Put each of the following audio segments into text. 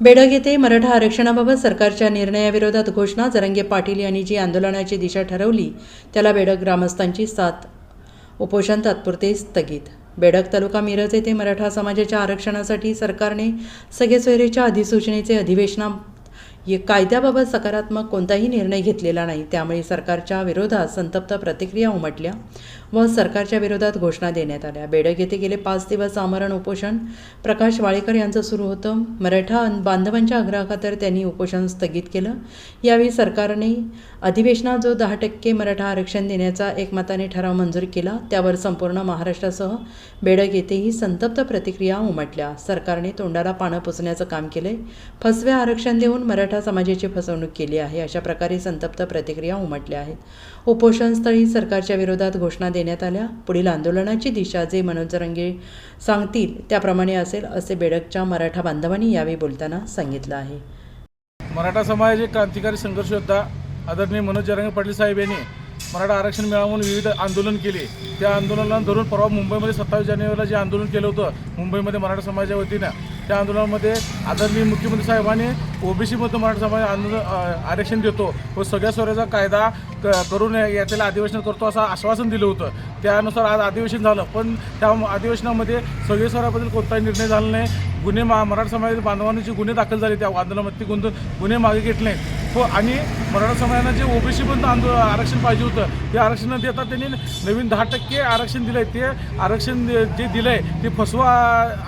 बेडग येथे मराठा आरक्षणाबाबत सरकारच्या निर्णयाविरोधात घोषणा जरंगे पाटील यांनी जी आंदोलनाची दिशा ठरवली त्याला बेडग ग्रामस्थांची साथ. उपोषण तात्पुरते स्थगित. बेडग तालुका मिरज येथे मराठा समाजाच्या आरक्षणासाठी सरकारने सगळे सोयरेच्या अधिसूचनेचे अधिवेशना ये कायद्याबाबत सकारात्मक कोणताही निर्णय घेतलेला नाही. त्यामुळे सरकारच्या विरोधात संतप्त प्रतिक्रिया उमटल्या व सरकारच्या विरोधात घोषणा देण्यात आल्या. बेडग येथे गेले पाच दिवस आमरण उपोषण प्रकाश वाळेकर यांचं सुरू होतं. मराठा बांधवांच्या आग्रहाखातर त्यांनी उपोषण स्थगित केलं. यावेळी सरकारने अधिवेशनात जो दहा टक्के मराठा आरक्षण देण्याचा एकमताने ठराव मंजूर केला त्यावर संपूर्ण महाराष्ट्रासह बेडग येथेही संतप्त प्रतिक्रिया उमटल्या. सरकारने तोंडाला पानं पुसण्याचं काम केलंय. फसवे आरक्षण देऊन मराठा समाजाची फसवणूक केली आहे. अशा प्रकारे संतप्त प्रतिक्रिया उमटल्या आहेत. उपोषणस्थळी सरकारच्या विरोधात घोषणा देण्यात आल्या. पुढील आंदोलनाची दिशा जे मनोजरंगे सांगतील त्याप्रमाणे असेल असे बेडकच्या मराठा बांधवांनी यावेळी बोलताना सांगितलं आहे. मराठा समाजाचे क्रांतिकारी संघर्ष योद्धा आदरणीय मनोज पाटील साहेब यांनी मराठा आरक्षण मिळावून विविध आंदोलन केले. त्या आंदोलनाला धरून परवा मुंबईमध्ये सत्तावीस जानेवारीला जे आंदोलन केलं होतं मुंबईमध्ये मराठा समाजाच्या वतीनं त्या आंदोलनामध्ये आदरणीय मुख्यमंत्री साहेबांनी ओबीसीमधून मराठा समाज आंदोलन आरक्षण देतो व सगळ्या स्वराचा कायदा क करून या- त्याला अधिवेशन करतो असं आश्वासन दिलं होतं. त्यानुसार आज अधिवेशन झालं पण त्या अधिवेशनामध्ये सगळे स्वराबद्दल कोणताही निर्णय झाला नाही. गुन्हे मा मराठा समाजातील बांधवांची गुन्हे दाखल झाले त्या आंदोलनामध्ये गुंत गुन्हे मागे घेतले. हो आणि मराठा समाजाला जे ओबीसी पण आंदो आरक्षण पाहिजे होतं ते आरक्षण न देता त्यांनी नवीन दहा टक्के आरक्षण दिलं आहे ते आरक्षण जे दिलं आहे ते फसवा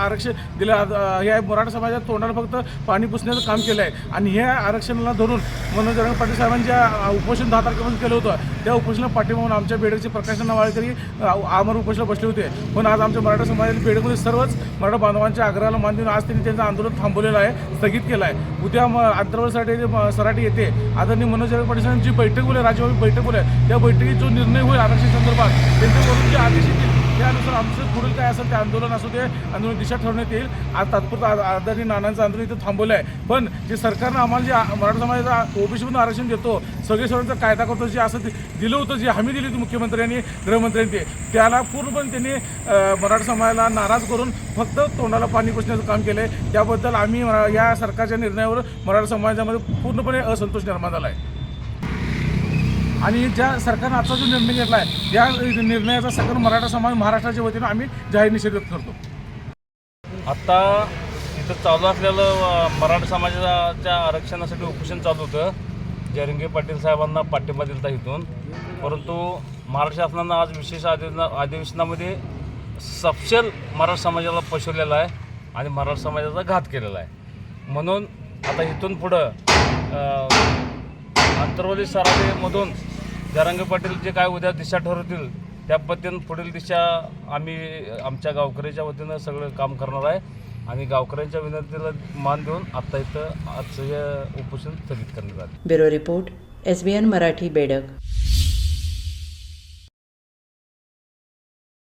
आरक्षण दिलं आहे. हे मराठा समाजात तोंडाला फक्त पाणी पुसण्याचं काम केलं आहे आणि ह्या आरक्षणाला धरून मनोज जरंग पाटील साहेबांच्या उपोषण दहा तारखेपासून केलं होतं त्या उपोषणाला पाठिंबा आमच्या बेडचे प्रकाशन नावाळकरी आमर उपोषणाला बसले होते. पण आज आमच्या मराठा समाजातील बेडमध्ये सर्वच मराठा बांधवांच्या आग्रहाला मान देऊन आज त्यांनी त्यांचं आंदोलन थांबवलेलं आहे स्थगित केलं आहे उद्या म आंतरवालीसाठी सराठी येते. आदरणीय मनोज पाटील जी बैठक बोलली राज्यव्यापी बैठक बोलली त्या बैठकीत जो निर्णय होईल आरक्षण संदर्भात त्यांच्याकडून जे आदेश येतील त्यानुसार आमचं पुढील काय असेल ते आंदोलन असू दे आंदोलन दिशा ठरवण्यात येईल. आज तात्पुरतं आदरणीय नानांचं आंदोलन इथं थांबवलं आहे पण जे सरकारनं आम्हाला जे मराठा समाजाचा ओबीसीमधून आरक्षण देतो सगळे सर्वांचा कायदा करतो जे असं ते दिलं होतं जे हमी दिली होती मुख्यमंत्र्यांनी गृहमंत्र्यांनी ते त्याला पूर्णपणे त्यांनी मराठा समाजाला नाराज करून फक्त तोंडाला पाणी पुसण्याचं काम केलं आहे त्याबद्दल आम्ही मरा- या सरकारच्या निर्णयावर मराठा समाजामध्ये पूर्णपणे असंतोष निर्माण झाला आहे आणि ज्या सरकारनं आजचा जो निर्णय घेतला आहे या निर्णयाचा सकल मराठा समाज महाराष्ट्राच्या वतीनं आम्ही जाहीर निषेध व्यक्त करतो. आत्ता इथं चालू असलेलं मराठा समाजाच्या आरक्षणासाठी उपोषण चालू होतं. जरंगे पाटील साहेबांना पाठिंबा दिलता इथून. परंतु महाराष्ट्र शासनानं आज विशेष अधिवेशना अधिवेशनामध्ये सपशल मराठा समाजाला पसरलेला आहे आणि मराठा समाजाचा घात केलेला आहे. म्हणून आता इथून पुढं अ, आंतरवली सराटीमधून पाटील जे काय उद्या दिशा ठरवतील त्या पद्धतीनं पुढील दिशा आम्ही आमच्या गावकऱ्याच्या वतीनं सगळं काम करणार आहे. आणि गावकऱ्यांच्या विनंतीला मान देऊन आत्ता इथं आजचं उपोषण स्थगित करण्यात आलं. Bureau report S B N Marathi बेडक.